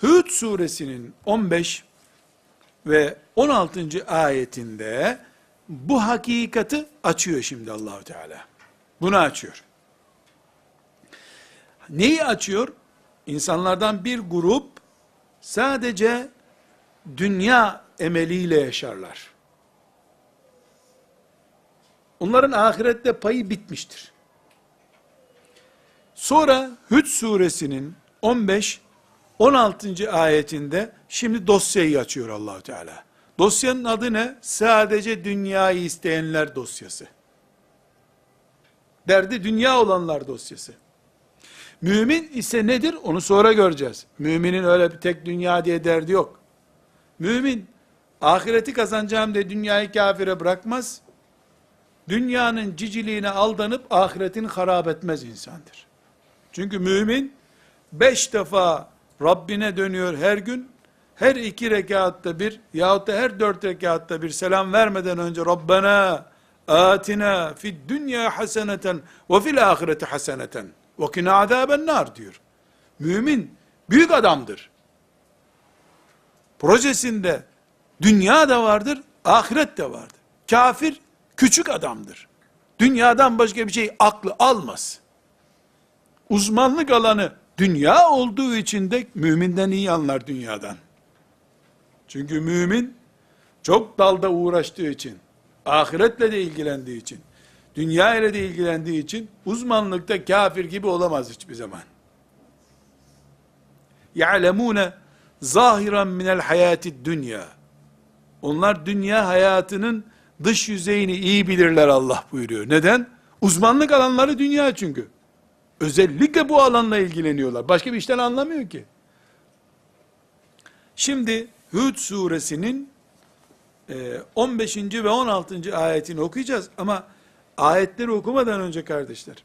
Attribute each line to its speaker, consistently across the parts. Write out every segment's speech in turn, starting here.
Speaker 1: Hud suresinin 15 ve 16. ayetinde bu hakikati açıyor şimdi Allahu Teala. Bunu açıyor. Neyi açıyor? İnsanlardan bir grup sadece dünya emeliyle yaşarlar. Onların ahirette payı bitmiştir. Sonra Hud suresinin 15 16. ayetinde şimdi dosyayı açıyor Allahu Teala. Dosyanın adı ne? Sadece dünyayı isteyenler dosyası. Derdi dünya olanlar dosyası. Mümin ise nedir? Onu sonra göreceğiz. Müminin öyle bir tek dünya diye derdi yok. Mümin ahireti kazanacağım diye dünyayı kafire bırakmaz. Dünyanın ciciliğine aldanıp ahiretini harap etmez insandır. Çünkü mümin beş defa Rabbine dönüyor her gün. Her iki rekatta bir yahut da her dört rekatta bir selam vermeden önce Rabbena atina fid dünya haseneten ve fil ahireti haseneten ve kina azaben nar diyor. Mümin büyük adamdır. Projesinde dünya da vardır, ahiret de vardır. Kafir küçük adamdır. Dünyadan başka bir şey aklı almaz. Uzmanlık alanı dünya olduğu için de müminden iyi anlar dünyadan. Çünkü mümin çok dalda uğraştığı için, ahiretle de ilgilendiği için, dünya ile de ilgilendiği için uzmanlıkta kafir gibi olamaz hiçbir zaman. يَعْلَمُونَ zahiran minel hayati dünya. Onlar dünya hayatının dış yüzeyini iyi bilirler Allah buyuruyor. Neden? Uzmanlık alanları dünya çünkü. Özellikle bu alanla ilgileniyorlar. Başka bir işten anlamıyor ki. Şimdi Hud suresinin 15. ve 16. ayetini okuyacağız ama ayetleri okumadan önce kardeşler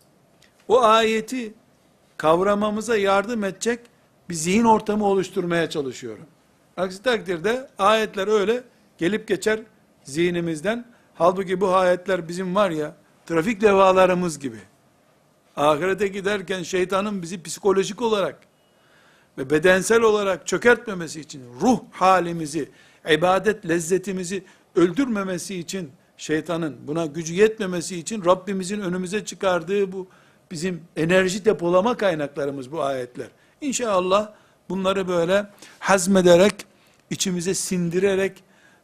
Speaker 1: o ayeti kavramamıza yardım edecek bir zihin ortamı oluşturmaya çalışıyorum. Aksi takdirde ayetler öyle gelip geçer zihnimizden. Halbuki bu ayetler bizim var ya trafik levalarımız gibi. Ahirete giderken şeytanın bizi psikolojik olarak ve bedensel olarak çökertmemesi için, ruh halimizi, ibadet lezzetimizi öldürmemesi için, şeytanın buna gücü yetmemesi için Rabbimizin önümüze çıkardığı bu bizim enerji depolama kaynaklarımız bu ayetler. İnşallah bunları böyle hazmederek, içimize sindirerek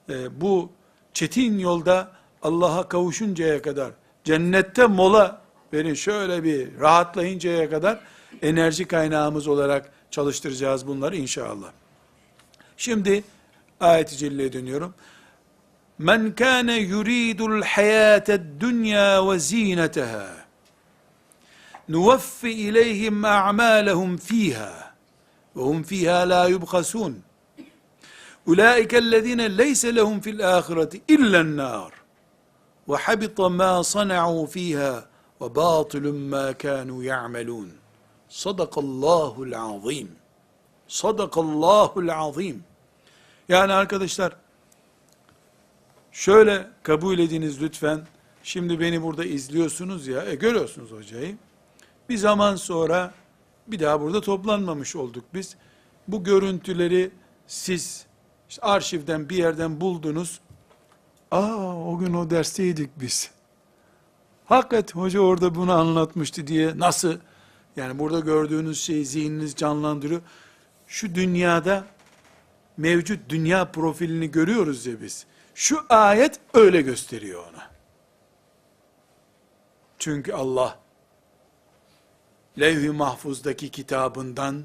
Speaker 1: e, bu çetin yolda Allah'a kavuşuncaya kadar cennette mola Beni şöyle bir rahatlayıncaya kadar enerji kaynağımız olarak çalıştıracağız bunları inşallah. Şimdi ayet-i celleye dönüyorum. Men kana yuridul hayatad dunya ve zinetaha nuvaffi ileyhim a'malahum fiha ve hum fiha la yubhasun. Ulaikellezine leyse lehum fil ahireti illen nar ve habita ma sana'u fiha ve batilun ma kanu ya'melun. Sadakallahu'l azim. Sadakallahu'l azim. Yani arkadaşlar şöyle kabul ediniz lütfen. Şimdi beni burada izliyorsunuz ya, e görüyorsunuz hocayı. Bir zaman sonra bir daha burada toplanmamış olduk biz. Bu görüntüleri siz işte arşivden bir yerden buldunuz. Aa o gün o dersteydik biz. Hakikat hoca orada bunu anlatmıştı diye nasıl yani burada gördüğünüz şeyi zihniniz canlandırıyor. Şu dünyada mevcut dünya profilini görüyoruz ya biz. Şu ayet öyle gösteriyor ona. Çünkü Allah levh-i mahfuzdaki kitabından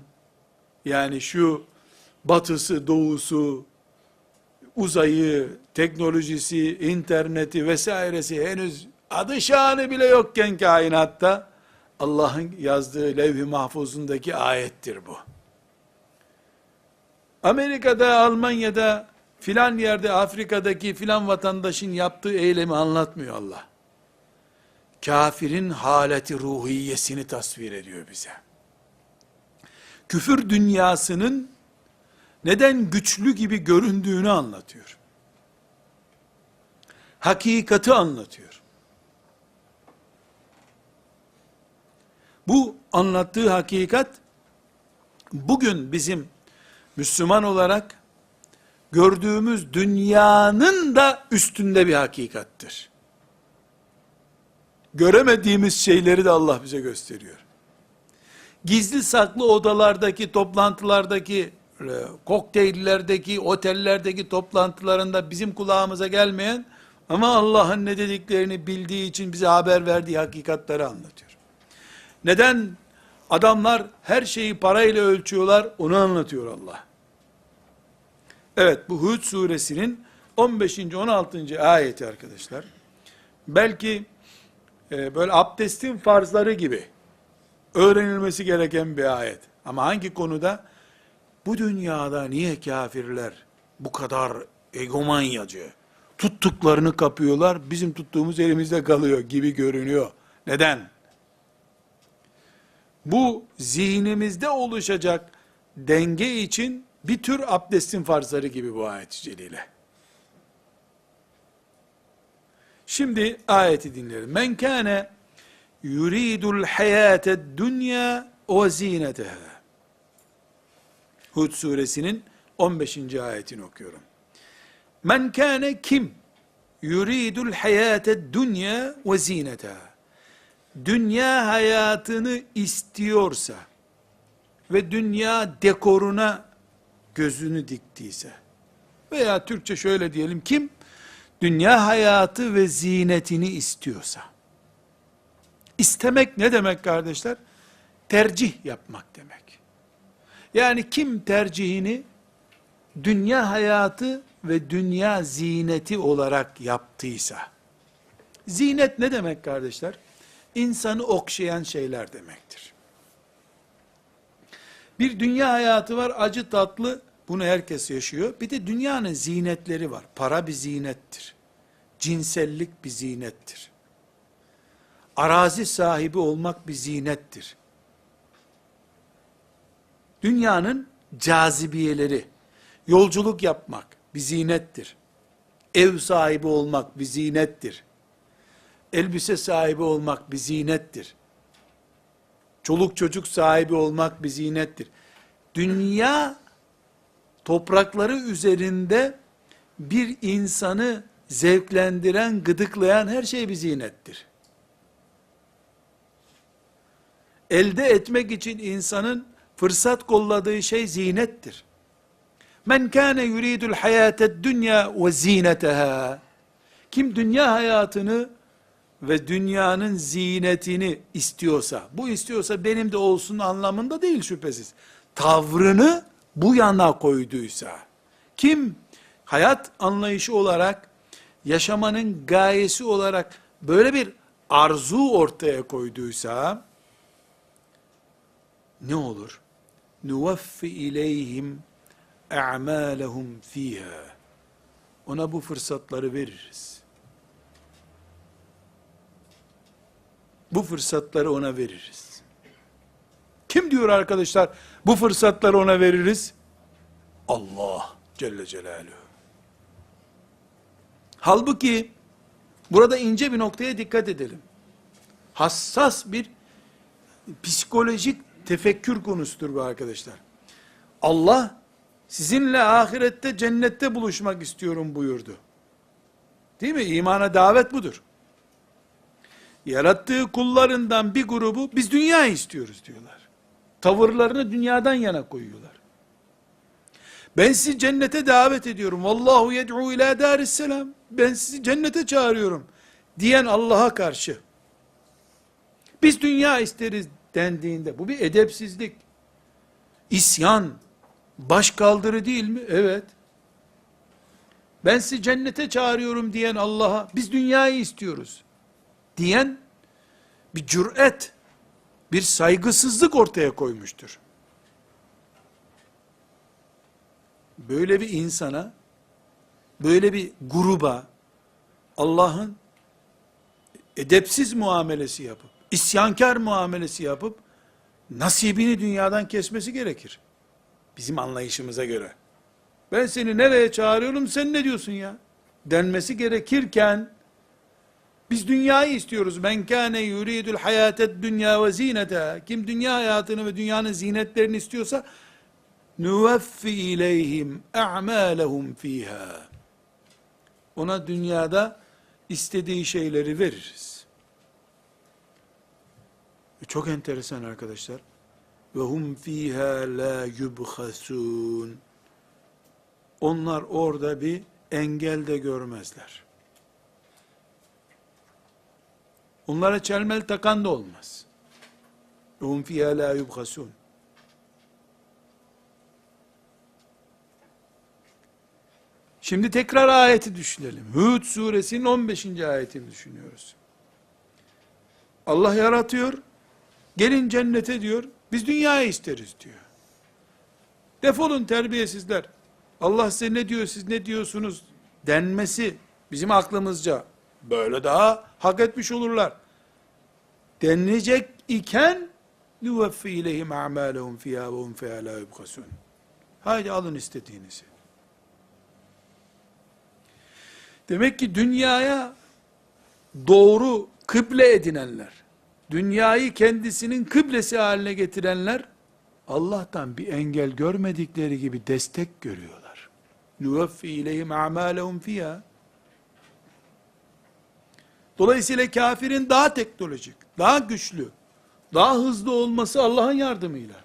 Speaker 1: yani şu batısı, doğusu, uzayı, teknolojisi, interneti vesairesi henüz adı şanı bile yokken kainatta Allah'ın yazdığı levh-i mahfuzundaki ayettir bu. Amerika'da, Almanya'da, filan yerde Afrika'daki filan vatandaşın yaptığı eylemi anlatmıyor Allah. Kafirin haleti ruhiyesini tasvir ediyor bize. Küfür dünyasının neden güçlü gibi göründüğünü anlatıyor. Hakikati anlatıyor. Bu anlattığı hakikat bugün bizim Müslüman olarak gördüğümüz dünyanın da üstünde bir hakikattir. Göremediğimiz şeyleri de Allah bize gösteriyor. Gizli saklı odalardaki, toplantılardaki, e, kokteyllerdeki, otellerdeki toplantılarında bizim kulağımıza gelmeyen ama Allah'ın ne dediklerini bildiği için bize haber verdiği hakikatleri anlatıyor. Neden adamlar her şeyi parayla ölçüyorlar onu anlatıyor Allah. Evet bu Hud suresinin 15. 16. ayeti arkadaşlar. Belki e, böyle abdestin farzları gibi öğrenilmesi gereken bir ayet. Ama hangi konuda? Bu dünyada niye kafirler bu kadar egomanyacı, tuttuklarını kapıyorlar, bizim tuttuğumuz elimizde kalıyor gibi görünüyor. Neden? Bu zihnimizde oluşacak denge için bir tür abdestin farzları gibi bu ayet-i celile. Şimdi ayeti dinleyelim. Men kâne yuridul hayâted dünya ve zîneteha. Hud suresinin 15. ayetini okuyorum. Men kâne kim? Yuridul hayâted dünya ve zîneteha. Dünya hayatını istiyorsa ve dünya dekoruna gözünü diktiyse veya Türkçe şöyle diyelim kim dünya hayatı ve zinetini istiyorsa istemek ne demek kardeşler? Tercih yapmak demek. Yani kim tercihini dünya hayatı ve dünya zineti olarak yaptıysa zinet ne demek kardeşler? İnsanı okşayan şeyler demektir. Bir dünya hayatı var, acı tatlı, bunu herkes yaşıyor. Bir de dünyanın zinetleri var. Para bir zinettir. Cinsellik bir zinettir. Arazi sahibi olmak bir zinettir. Dünyanın cazibiyeleri, yolculuk yapmak bir zinettir. Ev sahibi olmak bir zinettir. Elbise sahibi olmak bir zinettir. Çoluk çocuk sahibi olmak bir zinettir. Dünya toprakları üzerinde bir insanı zevklendiren, gıdıklayan her şey bir zinettir. Elde etmek için insanın fırsat kolladığı şey zinettir. Men kâne yuridul hayâted dünya ve zîneteha. Kim dünya hayatını ve dünyanın zinetini istiyorsa, bu istiyorsa benim de olsun anlamında değil şüphesiz. Tavrını bu yana koyduysa, kim hayat anlayışı olarak, yaşamanın gayesi olarak böyle bir arzu ortaya koyduysa, ne olur? Nuvaffi ileyhim e'malehum fiha. Ona bu fırsatları veririz. Bu fırsatları ona veririz. Kim diyor arkadaşlar bu fırsatları ona veririz? Allah Celle Celaluhu. Halbuki burada ince bir noktaya dikkat edelim. Hassas bir psikolojik tefekkür konusudur bu arkadaşlar. Allah sizinle ahirette cennette buluşmak istiyorum buyurdu. Değil mi? İmana davet budur. Yarattığı kullarından bir grubu biz dünya istiyoruz diyorlar. Tavırlarını dünyadan yana koyuyorlar. Ben sizi cennete davet ediyorum. Vallahu yed'u ila darisselam. Ben sizi cennete çağırıyorum. Diyen Allah'a karşı. Biz dünya isteriz dendiğinde bu bir edepsizlik. İsyan, başkaldırı değil mi? Evet. Ben sizi cennete çağırıyorum diyen Allah'a biz dünyayı istiyoruz diyen bir cüret, bir saygısızlık ortaya koymuştur. Böyle bir insana, böyle bir gruba Allah'ın edepsiz muamelesi yapıp, isyankar muamelesi yapıp, nasibini dünyadan kesmesi gerekir. Bizim anlayışımıza göre. Ben seni nereye çağırıyorum, sen ne diyorsun ya? Denmesi gerekirken, biz dünyayı istiyoruz. Men kâne yuridul hayated dünya ve zinete. Kim dünya hayatını ve dünyanın zinetlerini istiyorsa nuvaffi ileyhim a'malehum fiha. Ona dünyada istediği şeyleri veririz. E, Çok enteresan arkadaşlar. Ve hum fiha la yubhasun. Onlar orada bir engel de görmezler. Onlara çelmel takan da olmaz. Hum fiha la yubhasun. Şimdi tekrar ayeti düşünelim. Hud suresinin 15. ayetini düşünüyoruz. Allah yaratıyor. Gelin cennete diyor. Biz dünyayı isteriz diyor. Defolun terbiyesizler. Allah size ne diyor siz ne diyorsunuz denmesi bizim aklımızca böyle daha hak etmiş olurlar. Denilecek iken nuveffi ileyhim a'malehum fiyâ ve hum fiyâ lâ. Haydi alın istediğinizi. Demek ki dünyaya doğru kıble edinenler, dünyayı kendisinin kıblesi haline getirenler, Allah'tan bir engel görmedikleri gibi destek görüyorlar. Nuveffi ileyhim a'malehum fiyâ. Dolayısıyla kafirin daha teknolojik, daha güçlü, daha hızlı olması Allah'ın yardımıyla.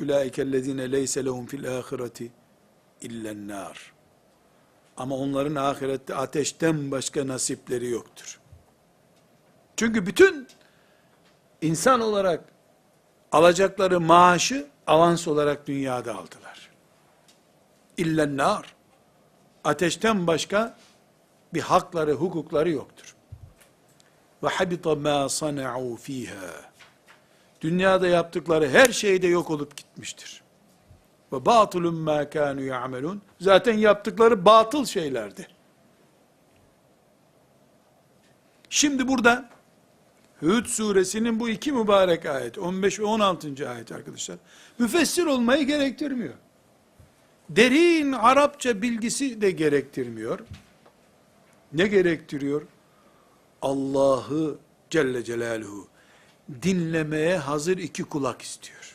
Speaker 1: Ulaikellezine leyse lehum fil ahireti illen nar. Ama onların ahirette ateşten başka nasipleri yoktur. Çünkü bütün insan olarak alacakları maaşı avans olarak dünyada aldılar. İllen nar. Ateşten başka bir hakları, hukukları yoktur. Ve habita ma sana'u fiha. Dünyada yaptıkları her şeyde yok olup gitmiştir. Ve batulun ma kanu ya'melun. Zaten yaptıkları batıl şeylerdi. Şimdi burada Hud suresinin bu iki mübarek ayet, 15 ve 16. ayet arkadaşlar, müfessir olmayı gerektirmiyor. Derin Arapça bilgisi de gerektirmiyor. Ne gerektiriyor? Allah'ı Celle Celaluhu dinlemeye hazır iki kulak istiyor.